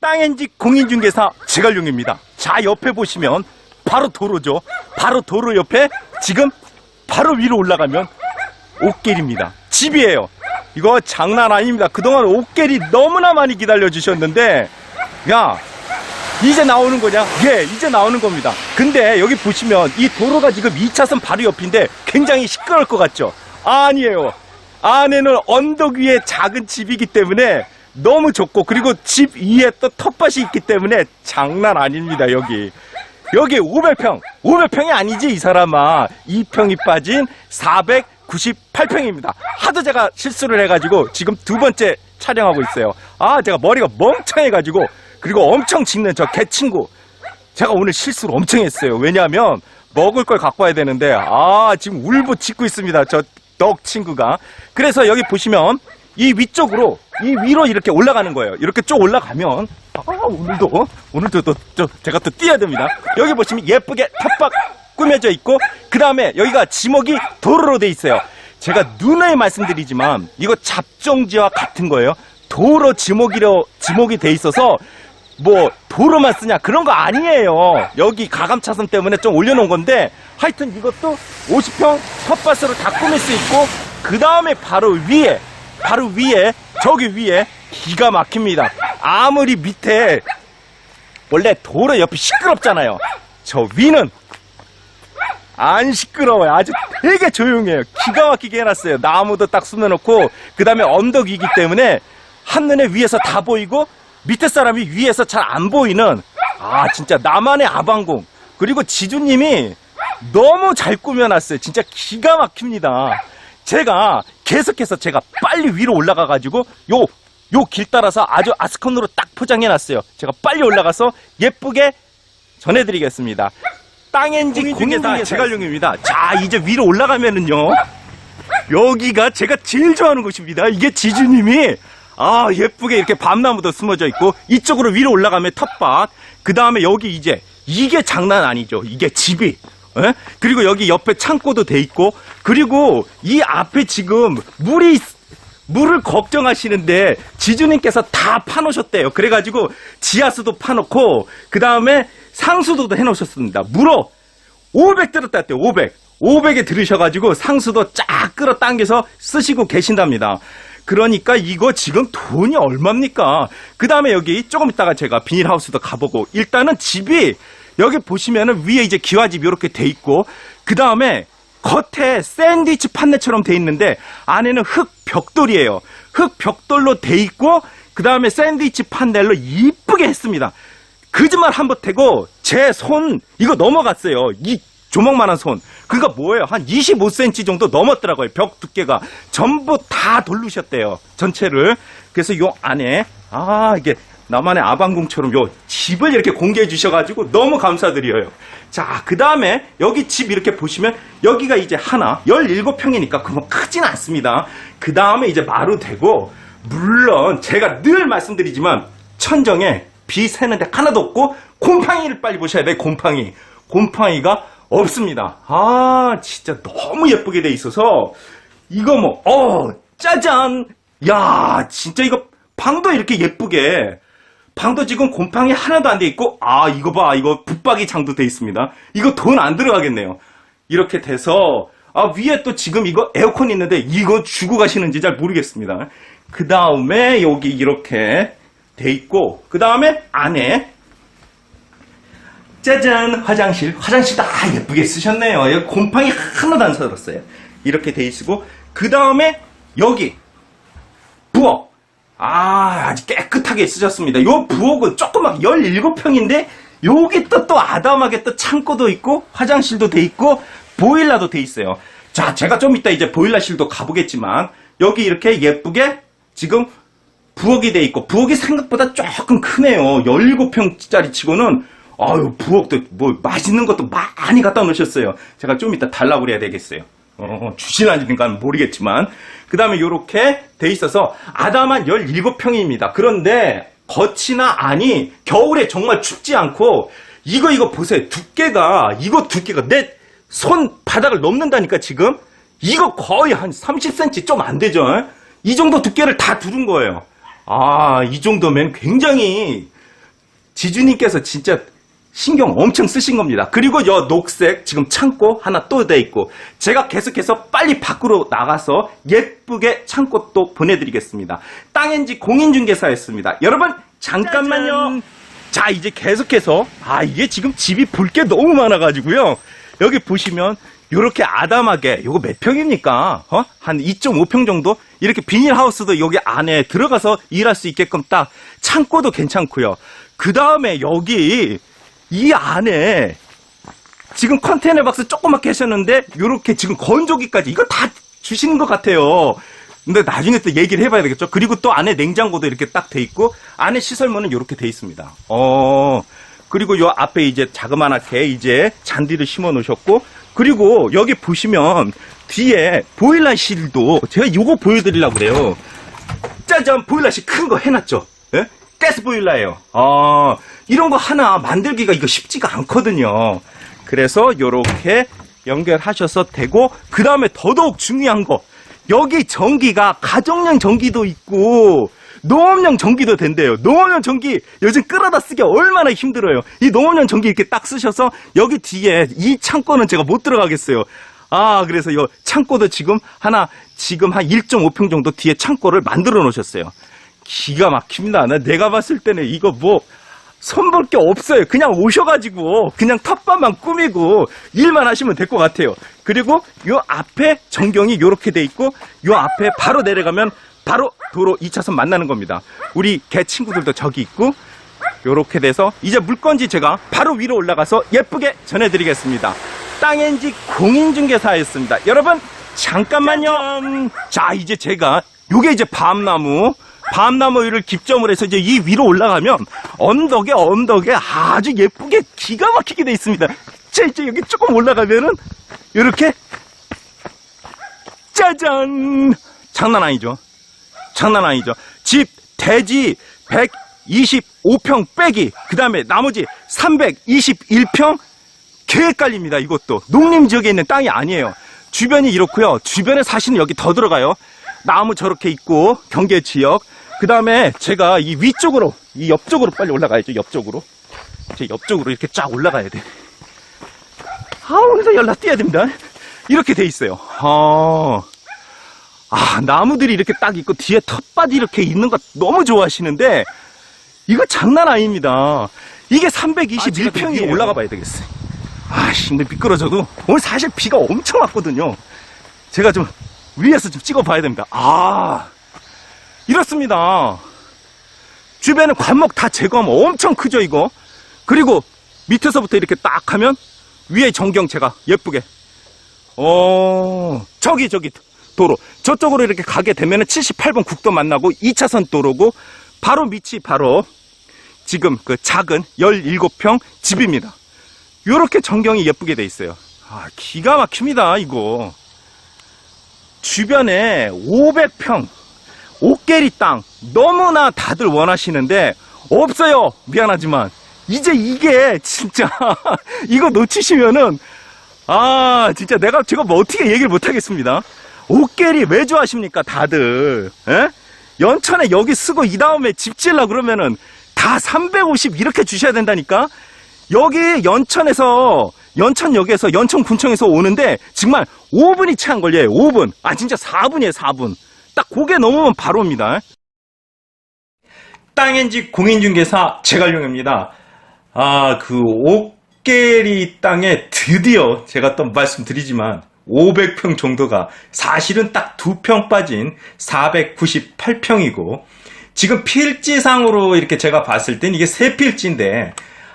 땅엔지 공인중개사 제갈용입니다. 자, 옆에 보시면 바로 도로죠. 바로 도로 옆에 지금 바로 위로 올라가면 옥길입니다. 집이에요. 이거 장난 아닙니다. 그동안 옥길이 너무나 많이 기다려주셨는데, 야, 이제 나오는 거냐? 예, 이제 나오는 겁니다. 근데 여기 보시면 이 도로가 지금 2차선 바로 옆인데 굉장히 시끄러울 것 같죠? 아니에요. 안에는 언덕 위에 작은 집이기 때문에 너무 좋고 그리고 집 위에 또 텃밭이 있기 때문에 장난 아닙니다, 여기. 여기 500평, 500평이 아니지, 이 사람아. 2평이 빠진 498평입니다. 하도 제가 실수를 해가지고 지금 두 번째 촬영하고 있어요. 아, 제가 머리가 멍청해가지고, 그리고 엄청 짖는 저 개친구. 제가 오늘 실수를 엄청 했어요. 왜냐하면 먹을 걸 갖고 와야 되는데, 아, 지금 울고 짖고 있습니다. 저 덕 친구가. 그래서 여기 보시면 이 위쪽으로, 이 위로 이렇게 올라가는 거예요. 이렇게 쭉 올라가면, 아, 오늘도, 오늘도 또, 저, 제가 또 뛰어야 됩니다. 여기 보시면 예쁘게 텃밭 꾸며져 있고, 그 다음에 여기가 지목이 도로로 돼 있어요. 제가 누누이 말씀드리지만, 이거 잡종지와 같은 거예요. 도로 지목이로, 지목이 돼 있어서, 뭐 도로만 쓰냐 그런 거 아니에요. 여기 가감 차선 때문에 좀 올려놓은 건데 하여튼 이것도 50평 텃밭으로 다 꾸밀 수 있고 그 다음에 바로 위에 바로 위에 저기 위에 기가 막힙니다. 아무리 밑에 원래 도로 옆이 시끄럽잖아요. 저 위는 안 시끄러워요. 아주 되게 조용해요. 기가 막히게 해놨어요. 나무도 딱 숨겨놓고 그 다음에 언덕이기 때문에 한눈에 위에서 다 보이고 밑에 사람이 위에서 잘 안 보이는 아 진짜 나만의 아방궁 그리고 지주님이 너무 잘 꾸며놨어요. 진짜 기가 막힙니다. 제가 계속해서 제가 빨리 위로 올라가 가지고 요 요 길 따라서 아주 아스콘으로 딱 포장해 놨어요. 제가 빨리 올라가서 예쁘게 전해드리겠습니다. 땅엔지 공인중개사 제갈용입니다. 자 이제 위로 올라가면은요 여기가 제가 제일 좋아하는 곳입니다. 이게 지주님이 아 예쁘게 이렇게 밤나무도 숨어져 있고 이쪽으로 위로 올라가면 텃밭 그 다음에 여기 이제 이게 장난 아니죠. 이게 집이 예? 그리고 여기 옆에 창고도 돼 있고 그리고 이 앞에 지금 물이 있- 물을 걱정하시는데 지주님께서 다 파놓으셨대요. 그래가지고 지하수도 파놓고 그 다음에 상수도도 해놓으셨습니다. 물어 500 들었다 했대요. 500. 500에 들으셔가지고 상수도 쫙 끌어당겨서 쓰시고 계신답니다. 그러니까 이거 지금 돈이 얼마입니까? 그 다음에 여기 조금 있다가 제가 비닐하우스도 가보고 일단은 집이 여기 보시면은 위에 이제 기와집 이렇게 돼 있고 그 다음에 겉에 샌드위치 판넬처럼 돼 있는데 안에는 흙 벽돌이에요. 흙 벽돌로 돼 있고 그 다음에 샌드위치 판넬로 이쁘게 했습니다. 거짓말 한번 대고 제 손 이거 넘어갔어요. 이 조목만한 손. 그니까 뭐예요? 한 25cm 정도 넘었더라고요. 벽 두께가 전부 다 돌르셨대요. 전체를. 그래서 요 안에 아 이게 나만의 아방궁처럼 요 집을 이렇게 공개해 주셔가지고 너무 감사드려요. 자, 그 다음에 여기 집 이렇게 보시면 여기가 이제 하나 17평이니까 그만 크진 않습니다. 그 다음에 이제 마루 되고 물론 제가 늘 말씀드리지만 천정에 비 새는 데 하나도 없고 곰팡이를 빨리 보셔야 돼요. 곰팡이. 곰팡이가 없습니다. 아 진짜 너무 예쁘게 돼 있어서 이거 뭐 어 짜잔 야 진짜 이거 방도 이렇게 예쁘게 방도 지금 곰팡이 하나도 안 돼 있고 아 이거 봐 이거 붙박이 장도 돼 있습니다. 이거 돈 안 들어가겠네요. 이렇게 돼서 아 위에 또 지금 이거 에어컨 있는데 이거 주고 가시는지 잘 모르겠습니다. 그 다음에 여기 이렇게 돼 있고 그 다음에 안에 짜잔 화장실 화장실도 아 예쁘게 쓰셨네요. 곰팡이 하나도 안 살았어요. 이렇게 돼 있고 그 다음에 여기 아 아주 깨끗하게 쓰셨습니다. 요 부엌은 조그맣 17평인데 여기 또 또 아담하게 또 창고도 있고 화장실도 돼 있고 보일러도 돼 있어요. 자 제가 좀 이따 이제 보일러실도 가보겠지만 여기 이렇게 예쁘게 지금 부엌이 돼 있고 부엌이 생각보다 조금 크네요. 17평짜리 치고는 아유 부엌도 뭐 맛있는 것도 많이 갖다 놓으셨어요. 제가 좀 이따 달라고 그래야 되겠어요. 어, 주시는지는 모르겠지만 그 다음에 이렇게 돼 있어서 아담한 17평입니다. 그런데 겉이나 안이 겨울에 정말 춥지 않고 이거 이거 보세요. 두께가 이거 두께가 내 손 바닥을 넘는다니까 지금 이거 거의 한 30cm 좀 안 되죠. 이 정도 두께를 다 두른 거예요. 아, 이 정도면 굉장히 지주님께서 진짜 신경 엄청 쓰신 겁니다. 그리고 여 녹색 지금 창고 하나 또 돼 있고 제가 계속해서 빨리 밖으로 나가서 예쁘게 창고 또 보내드리겠습니다. 땅엔지 공인중개사였습니다. 여러분 잠깐만요. 자 이제 계속해서 아 이게 지금 집이 볼 게 너무 많아가지고요. 여기 보시면 요렇게 아담하게 요거 몇 평입니까? 어? 한 2.5평 정도? 이렇게 비닐하우스도 여기 안에 들어가서 일할 수 있게끔 딱 창고도 괜찮고요. 그 다음에 여기 이 안에 지금 컨테이너 박스 조그맣게 하셨는데 요렇게 지금 건조기까지 이거 다 주시는 것 같아요. 근데 나중에 또 얘기를 해봐야 되겠죠. 그리고 또 안에 냉장고도 이렇게 딱 돼 있고 안에 시설문은 이렇게 돼 있습니다. 어 그리고 요 앞에 이제 자그마하게 이제 잔디를 심어 놓으셨고 그리고 여기 보시면 뒤에 보일러실도 제가 요거 보여드리려고 그래요. 짜잔 보일러실 큰 거 해놨죠. 예? 가스 보일러예요. 아 이런 거 하나 만들기가 이거 쉽지가 않거든요. 그래서 요렇게 연결하셔서 되고 그 다음에 더더욱 중요한 거 여기 전기가 가정용 전기도 있고 농업용 전기도 된대요. 농업용 전기 요즘 끌어다 쓰기 얼마나 힘들어요. 이 농업용 전기 이렇게 딱 쓰셔서 여기 뒤에 이 창고는 제가 못 들어가겠어요. 아 그래서 이 창고도 지금 하나 지금 한 1.5평 정도 뒤에 창고를 만들어 놓으셨어요. 기가 막힙니다. 나 내가 봤을 때는 이거 뭐 손볼 게 없어요. 그냥 오셔가지고 그냥 텃밭만 꾸미고 일만 하시면 될 것 같아요. 그리고 요 앞에 전경이 요렇게 돼 있고 요 앞에 바로 내려가면 바로 도로 2차선 만나는 겁니다. 우리 개 친구들도 저기 있고 요렇게 돼서 이제 물건지 제가 바로 위로 올라가서 예쁘게 전해드리겠습니다. 땅엔지 공인중개사였습니다. 여러분 잠깐만요. 자 이제 제가 요게 이제 밤나무 밤나무를 기점으로 해서 이제 이 위로 올라가면 언덕에 언덕에 아주 예쁘게 기가 막히게 돼 있습니다. 자 이제 여기 조금 올라가면은 이렇게 짜잔 장난 아니죠. 장난 아니죠. 집 대지 125평 빼기 그 다음에 나머지 321평 계획관리입니다. 이것도 농림 지역에 있는 땅이 아니에요. 주변이 이렇고요. 주변에 사시는 여기 더 들어가요. 나무 저렇게 있고 경계 지역. 그 다음에 제가 이 위쪽으로 이 옆쪽으로 빨리 올라가야죠. 옆쪽으로. 제 옆쪽으로 이렇게 쫙 올라가야 돼. 아, 여기서 연락 뛰어야 됩니다. 이렇게 돼 있어요. 아, 아, 나무들이 이렇게 딱 있고 뒤에 텃밭이 이렇게 있는 거 너무 좋아하시는데 이거 장난 아닙니다. 이게 321평이 올라가 봐야 되겠어요. 아, 씨, 근데 미끄러져도 오늘 사실 비가 엄청 왔거든요. 제가 좀 위에서 좀 찍어 봐야 됩니다. 아, 이렇습니다. 주변에 관목 다 제거하면 엄청 크죠, 이거? 그리고 밑에서부터 이렇게 딱 하면 위에 전경 제가 예쁘게. 어, 저기, 저기, 도로. 저쪽으로 이렇게 가게 되면 은 78번 국도 만나고 2차선 도로고 바로 밑이 바로 지금 그 작은 17평 집입니다. 요렇게 전경이 예쁘게 돼 있어요. 아, 기가 막힙니다, 이거. 주변에 500평, 옥계리 땅, 너무나 다들 원하시는데, 없어요! 미안하지만. 이제 이게, 진짜, 이거 놓치시면은, 아, 진짜 내가, 제가 뭐 어떻게 얘기를 못하겠습니다. 옥계리 왜 좋아하십니까, 다들? 에? 연천에 여기 쓰고, 이 다음에 집 지으려 그러면은, 다 350 이렇게 주셔야 된다니까? 여기 연천에서 연천역에서 연천군청에서 오는데 정말 5분이 채 안 걸려요. 5분. 아 진짜 4분이에요. 4분. 딱 고개 넘으면 바로 옵니다. 땅엔지 공인중개사 제갈용입니다. 아 그 옥계리 땅에 드디어 제가 또 말씀드리지만 500평 정도가 사실은 딱 두 평 빠진 498평이고 지금 필지상으로 이렇게 제가 봤을 땐 이게 세 필지인데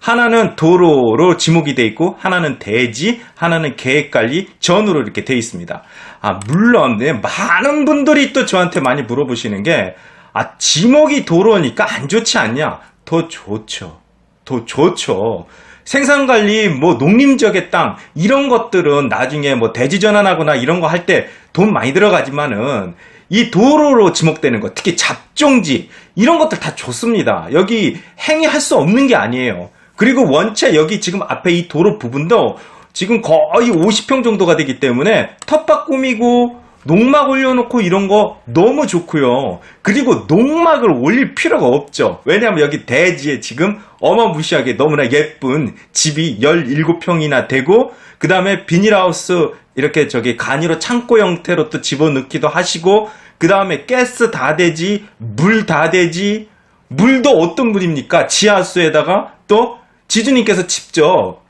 하나는 도로로 지목이 돼 있고 하나는 대지, 하나는 계획관리 전으로 이렇게 돼 있습니다. 아 물론 네, 많은 분들이 또 저한테 많이 물어보시는 게 아 지목이 도로니까 안 좋지 않냐? 더 좋죠. 더 좋죠. 생산관리, 뭐 농림지역의 땅 이런 것들은 나중에 뭐 대지 전환하거나 이런 거 할 때 돈 많이 들어가지만은 이 도로로 지목되는 것, 특히 잡종지 이런 것들 다 좋습니다. 여기 행위할 수 없는 게 아니에요. 그리고 원체 여기 지금 앞에 이 도로 부분도 지금 거의 50평 정도가 되기 때문에 텃밭 꾸미고 농막 올려놓고 이런 거 너무 좋고요. 그리고 농막을 올릴 필요가 없죠. 왜냐하면 여기 대지에 지금 어마무시하게 너무나 예쁜 집이 17평이나 되고 그 다음에 비닐하우스 이렇게 저기 간이로 창고 형태로 또 집어넣기도 하시고 그 다음에 가스 다 되지 물 다 되지 물도 어떤 물입니까? 지하수에다가 또 지주님께서 직접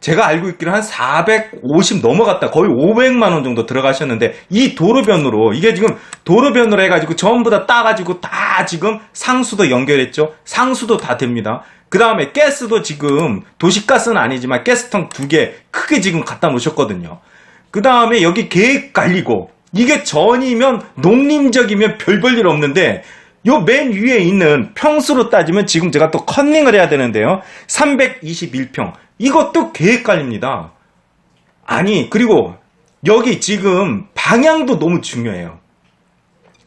제가 알고 있기로 한 450 넘어갔다. 거의 500만 원 정도 들어가셨는데 이 도로변으로 이게 지금 도로변으로 해가지고 전부 다 따가지고 다 지금 상수도 연결했죠. 상수도 다 됩니다. 그 다음에 가스도 지금 도시가스는 아니지만 가스통 두 개 크게 지금 갖다 놓으셨거든요. 그 다음에 여기 계획 관리고 이게 전이면 농림적이면 별 볼 일 없는데 요 맨 위에 있는 평수로 따지면 지금 제가 또 컨닝을 해야 되는데요. 321평. 이것도 계획 관리입니다. 아니, 그리고 여기 지금 방향도 너무 중요해요.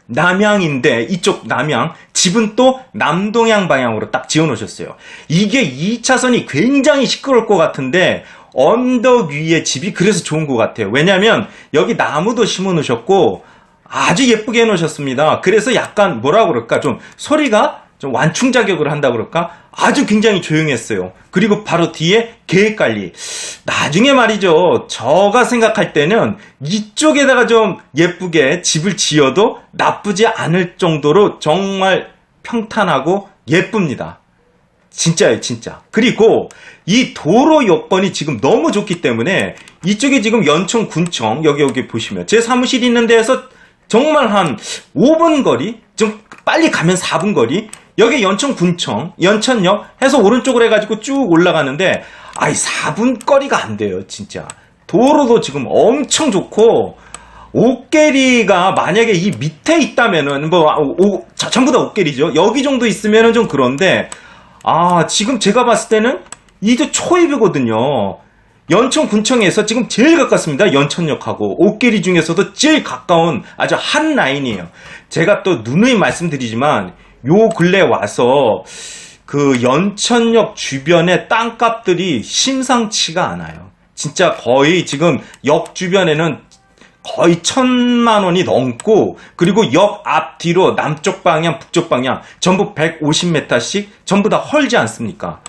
남향인데 이쪽 남향 집은 또 남동향 방향으로 딱 지어 놓으셨어요. 이게 2차선이 굉장히 시끄러울 것 같은데 언덕 위에 집이 그래서 좋은 것 같아요. 왜냐하면 여기 나무도 심어 놓으셨고 아주 예쁘게 해 놓으셨습니다. 그래서 약간 뭐라 그럴까 좀 소리가 좀 완충작용을 한다 그럴까 아주 굉장히 조용했어요. 그리고 바로 뒤에 계획 관리. 나중에 말이죠. 저가 생각할 때는 이쪽에다가 좀 예쁘게 집을 지어도 나쁘지 않을 정도로 정말 평탄하고 예쁩니다. 진짜예요, 진짜. 그리고 이 도로 여건이 지금 너무 좋기 때문에 이쪽에 지금 연천 군청 여기 여기 보시면 제 사무실 있는 데에서 정말 한 5분 거리, 좀 빨리 가면 4분 거리. 여기 연천 군청, 연천역 해서 오른쪽으로 해가지고 쭉 올라가는데 아이 4분 거리가 안 돼요, 진짜. 도로도 지금 엄청 좋고 옥계리가 만약에 이 밑에 있다면은 뭐 오, 자, 전부 다 옥계리죠. 여기 정도 있으면은 좀 그런데 아 지금 제가 봤을 때는 이게 초입이거든요. 연천 군청에서 지금 제일 가깝습니다. 연천역하고 옥계리 중에서도 제일 가까운 아주 한 라인이에요. 제가 또 누누이 말씀드리지만 요 근래 와서 그 연천역 주변의 땅값들이 심상치가 않아요. 진짜 거의 지금 역 주변에는 거의 천만 원이 넘고 그리고 역 앞뒤로 남쪽 방향 북쪽 방향 전부 150m씩 전부 다 헐지 않습니까?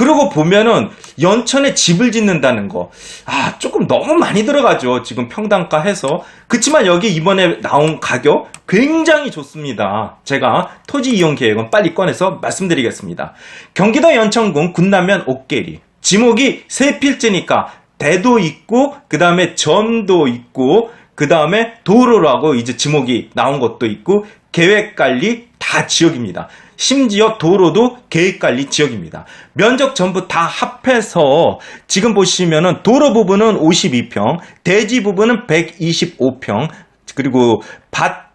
그러고 보면은 연천에 집을 짓는다는 거, 아, 조금 너무 많이 들어가죠. 지금 평당가 해서. 그치만 여기 이번에 나온 가격 굉장히 좋습니다. 제가 토지 이용 계획은 빨리 꺼내서 말씀드리겠습니다. 경기도 연천군 군남면 옥계리. 지목이 세 필지니까 대도 있고, 그 다음에 전도 있고, 그 다음에 도로라고 이제 지목이 나온 것도 있고, 계획 관리 다 지역입니다. 심지어 도로도 계획관리 지역입니다. 면적 전부 다 합해서 지금 보시면은 도로 부분은 52평, 대지 부분은 125평, 그리고 밭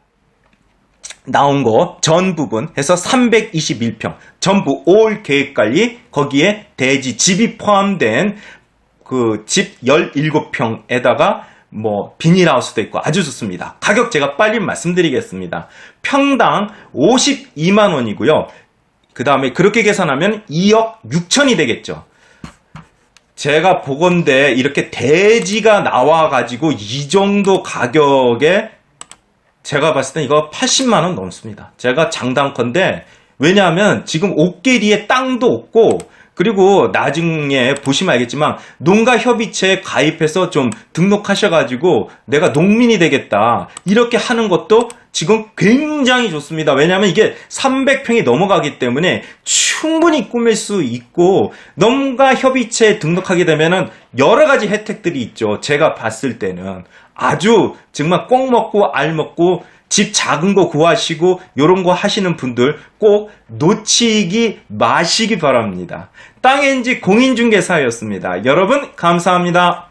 나온 거 전 부분 해서 321평 전부 올 계획관리 거기에 대지 집이 포함된 그 집 17평에다가 뭐 비닐하우스도 있고 아주 좋습니다. 가격 제가 빨리 말씀드리겠습니다. 평당 52만 원이고요. 그 다음에 그렇게 계산하면 2억 6천이 되겠죠. 제가 보건대 이렇게 대지가 나와가지고 이 정도 가격에 제가 봤을 때 이거 80만 원 넘습니다. 제가 장담컨대 왜냐하면 지금 옥계리에 땅도 없고 그리고 나중에 보시면 알겠지만 농가 협의체에 가입해서 좀 등록하셔가지고 내가 농민이 되겠다 이렇게 하는 것도 지금 굉장히 좋습니다. 왜냐하면 이게 300평이 넘어가기 때문에 충분히 꾸밀 수 있고 농가 협의체에 등록하게 되면은 여러 가지 혜택들이 있죠. 제가 봤을 때는 아주 정말 꼭 먹고 알 먹고 집 작은 거 구하시고 요런 거 하시는 분들 꼭 놓치기 마시기 바랍니다. 땅엔지 공인중개사였습니다. 여러분 감사합니다.